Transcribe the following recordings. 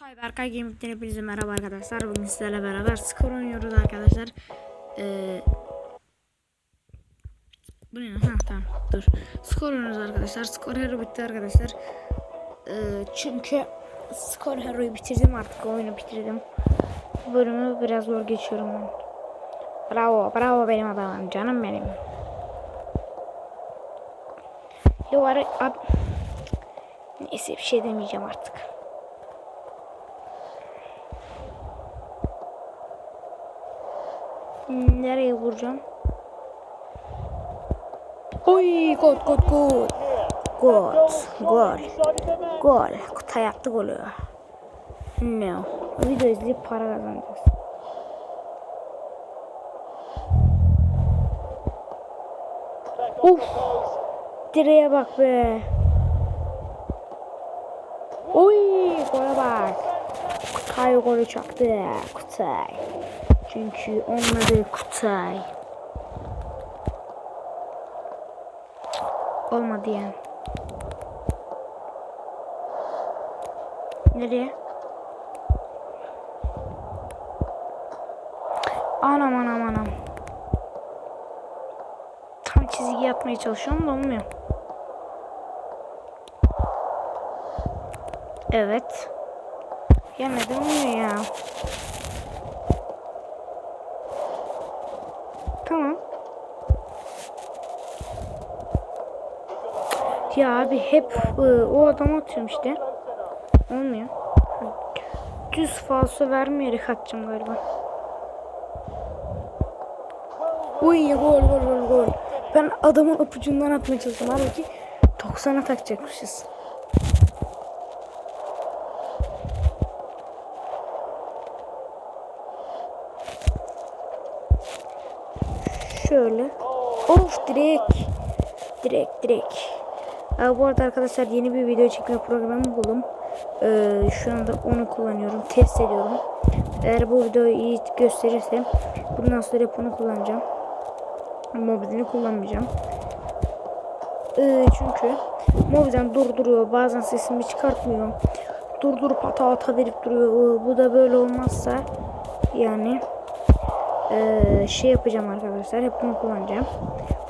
Kutay Berkay Gaming'den hepinize merhaba arkadaşlar. Bugün sizlerle beraber skor oynuyoruz arkadaşlar. Ee, bu ne? Ha tamam dur. Skor oynuyoruz arkadaşlar. Skor hero bitti arkadaşlar. Ee, çünkü skor hero'yu bitirdim artık oyunu bitirdim. Bu bölümü biraz zor geçiyorum. Bravo bravo benim adamım canım benim. Yo abi Neyse bir şey demeyeceğim artık. Nereye vuracağım? Oy gol gol gol. Gol gol. Gol. Kutay attı golü. No. Video izleyip para kazanacağız. Uf. Direğe bak be. Oy gole bak. Kutay golü çaktı. Kutay. Çünkü onları Kutay. Olmadı yani. Nereye? Anam anam anam. Tam çizgi yapmaya çalışıyorum da olmuyor. Evet. Yemedi olmuyor ya. Tamam. Ya abi hep e, o adamı atıyorum işte. Olmuyor. Düz falso vermeyerek atacağım galiba. Uy gol gol gol gol. Ben adamın apucundan atmaya çalıştım. Halbuki 90'a takacakmışız. Şöyle. Of direkt. Direkt direkt. Aa, bu arada arkadaşlar yeni bir video çekme programı buldum. Ee, şu anda onu kullanıyorum. Test ediyorum. Eğer bu videoyu iyi gösterirse bundan sonra hep onu kullanacağım. Mobilini kullanmayacağım. Ee, çünkü mobilden durduruyor. Bazen sesimi çıkartmıyor. Durdurup hata hata verip duruyor. Ee, bu da böyle olmazsa yani ee, şey yapacağım arkadaşlar. Hep bunu kullanacağım.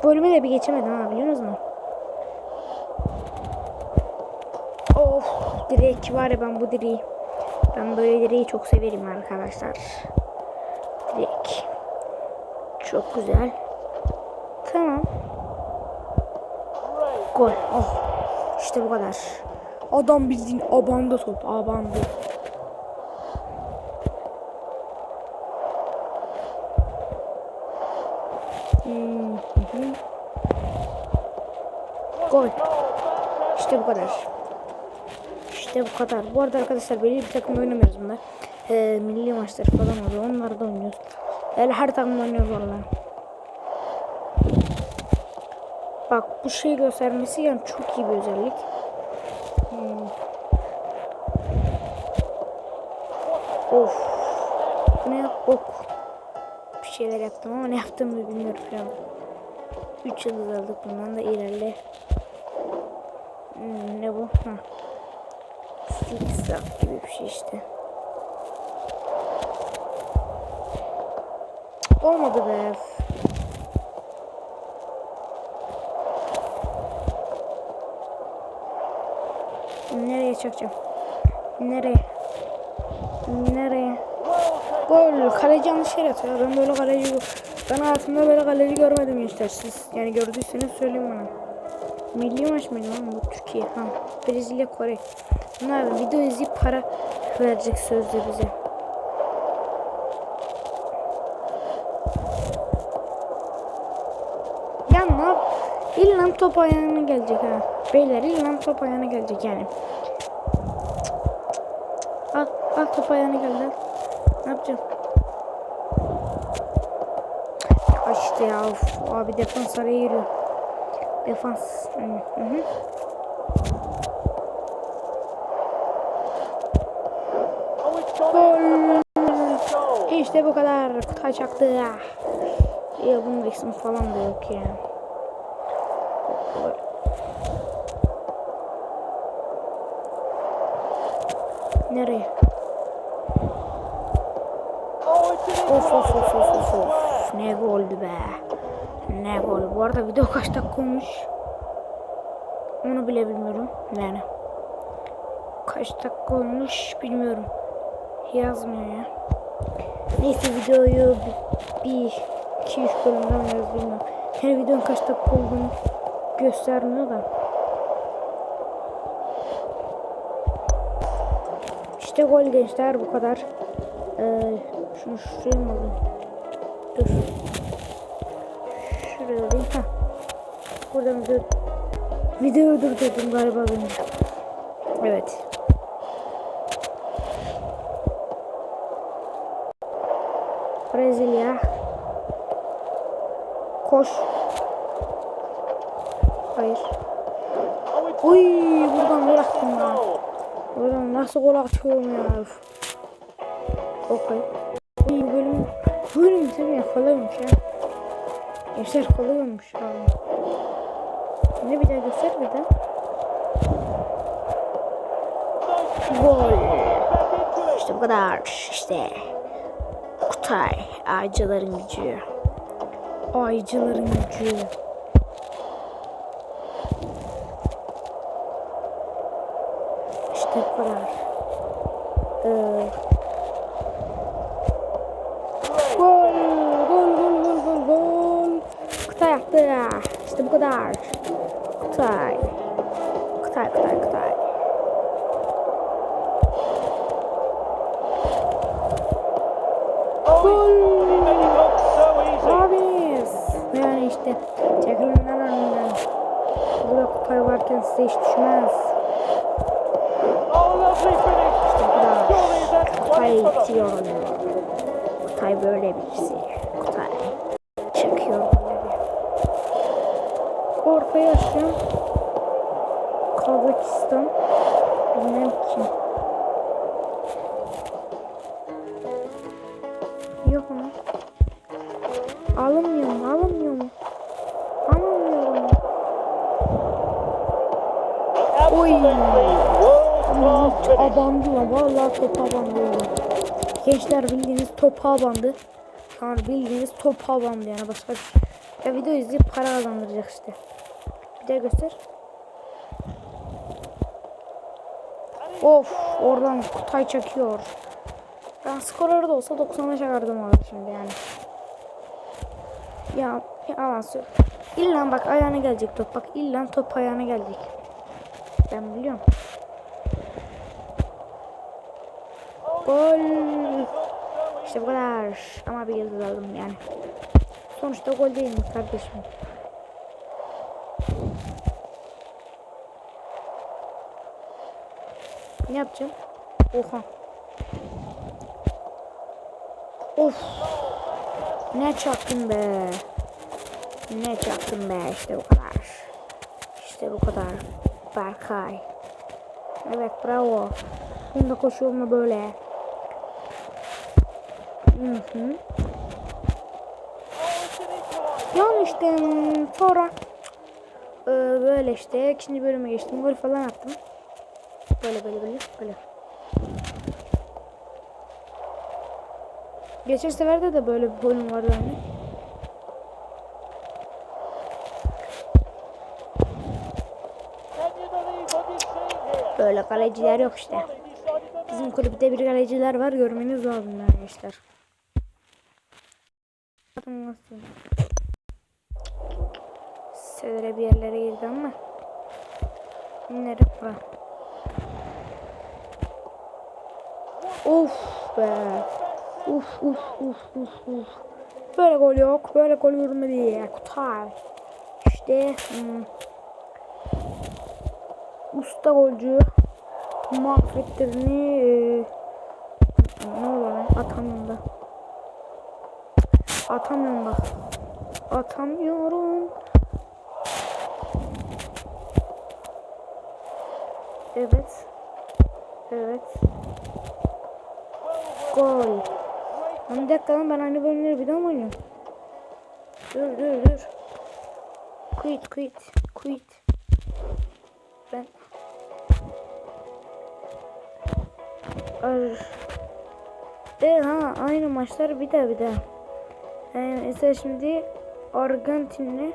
Bölümü de bir geçemedim ha biliyor musunuz? Of direk var ya ben bu direği. Ben böyle direği çok severim arkadaşlar. Direk. Çok güzel. Tamam. Gol. Oh. İşte bu kadar. Adam bildiğin abandı top. Abandı. Hmm, hı hı. Gol. İşte bu kadar. İşte bu kadar. Bu arada arkadaşlar belli bir takımda oynamıyoruz bunda. Ee, milli maçlar falan oluyor. Onlarda oynuyoruz. Yani her takımda oynuyoruz valla. Bak bu şey göstermesi yani çok iyi bir özellik. Hmm. Of. Ne? Ok. Şeyler yaptım ama ne yaptığımı bilmiyorum şu an. 3 yıldız aldık bundan da ilerle. Hmm, ne bu? Ha. Zigzag gibi bir şey işte. Olmadı be. Nereye çakacağım? Nereye? Nereye? Gol. Kaleci yanlış yere atıyor. Ben böyle kaleci ben hayatımda böyle kaleci görmedim gençler. Siz yani gördüyseniz söyleyin bana. Milli maç mıydı lan bu Türkiye? Ha. Brezilya, Kore. Bunlar video izleyip para verecek sözde bize. Ya ne yap? İlla top ayağına gelecek ha. Beyler illa top ayağına gelecek yani. Al, al top ayağına geldi. Ne yapacağım? Ya işte ya of, abi defans araya giriyor. Defans. Hı hı. Gol. İşte bu kadar. Kutay çaktı. Ya bunun resim falan da yok ya. Nereye? Of of of of of of. Ne goldü be. Ne gol. Bu arada video kaç dakika olmuş? Onu bile bilmiyorum. Yani. Kaç dakika olmuş bilmiyorum. Yazmıyor ya. Neyse videoyu bir, bir iki üç bölümden yaz bilmiyorum. Her videonun kaç dakika olduğunu göstermiyor da. İşte gol gençler bu kadar. Ee, şunu şuraya mı alayım? Dur. Buradan video, videoyu durdurdum galiba benim. Evet. Brezilya. Koş. Hayır. Uy buradan gol attım ya. Buradan nasıl gol atıyorum ya. Okey. Bu bölüm. Bölüm tabii kolaymış ya. Gençler kolaymış ya. Ne bir daha göster bir daha. İşte bu kadar. İşte. Kutay. Aycıların gücü. Aycıların gücü. İşte bu kadar. Ee, gol, gol, gol, gol, gol, gol. Kutay yaptı. İşte bu kadar. Kutay. Kutay, Kutay, Kutay. Abis. Yani işte çekilinden önünden. Burada Kutay varken size hiç düşmez. Kutay itiyor. Kutay böyle birisi. Ortaya açacağım. Kazakistan. Bilmem kim. Yok mu? Alınmıyor mu? Alınmıyor mu? Alınmıyor mu? Oy. Hiç abandı lan. Vallahi topa abandı. oğlum. Gençler bildiğiniz topa abandı. An bildiğiniz topa abandı yani başka bir şey. Ya video izleyip para kazandıracak işte. Bir göster. Of oradan Kutay çekiyor. Ben skorları da olsa 90'a çakardım orada şimdi yani. Ya yalan söyle. İlla bak ayağına gelecek top. Bak illa top ayağına gelecek. Ben biliyorum. Gol. İşte bu kadar. Ama bir yıldız aldım yani. Sonuçta gol değil mi kardeşim? Ne yapacağım? Oha. Of. Ne çaktım be. Ne çaktım be işte bu kadar. İşte bu kadar. Berkay. Evet bravo. Bunda koşuyor mu böyle? Hı hı. Hmm, sonra e, böyle işte ikinci bölüme geçtim. Gol falan attım. Böyle böyle böyle böyle. Geçen seferde de böyle bir bölüm vardı hani. Böyle kaleciler yok işte. Bizim kulüpte bir kaleciler var görmeniz lazım arkadaşlar. Severe bir yerlere girdi ama. Nereye bura? Of be. Uf uf uf uf uf. Böyle gol yok. Böyle gol görmedi ya. Kutay. İşte hmm. usta golcü mahvettirini e, ne oluyor lan? Atamıyorum da. Atamıyorum bak. Atamıyorum. Evet. Evet. Gol. Lan bir dakika lan ben aynı bölümleri bir daha mı oynuyorum? Dur dur dur. Quit quit quit. Ben Ar E ha aynı maçlar bir daha bir daha. Ee, mesela şimdi Arjantin'le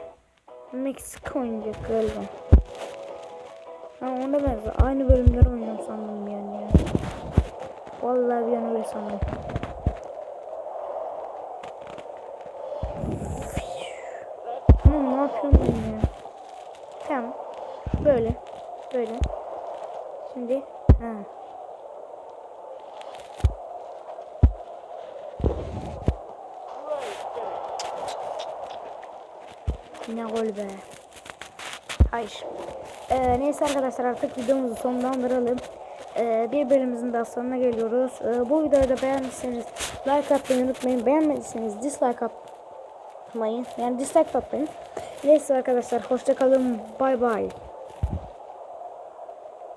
Meksika oynayacak galiba. Ha onda ben aynı yani ya. Vallahi bir an öyle sandım. Ne yapıyorum ya? Tamam. Böyle. Böyle. Şimdi ha. Ne gol be. Hayır. Ee, neyse arkadaşlar artık videomuzu sonlandıralım. Ee, bir bölümümüzün daha sonuna geliyoruz. Ee, bu videoyu da beğendiyseniz like atmayı unutmayın. Beğenmediyseniz dislike atmayın. Yani dislike atmayın. Neyse arkadaşlar hoşçakalın. Bay bay.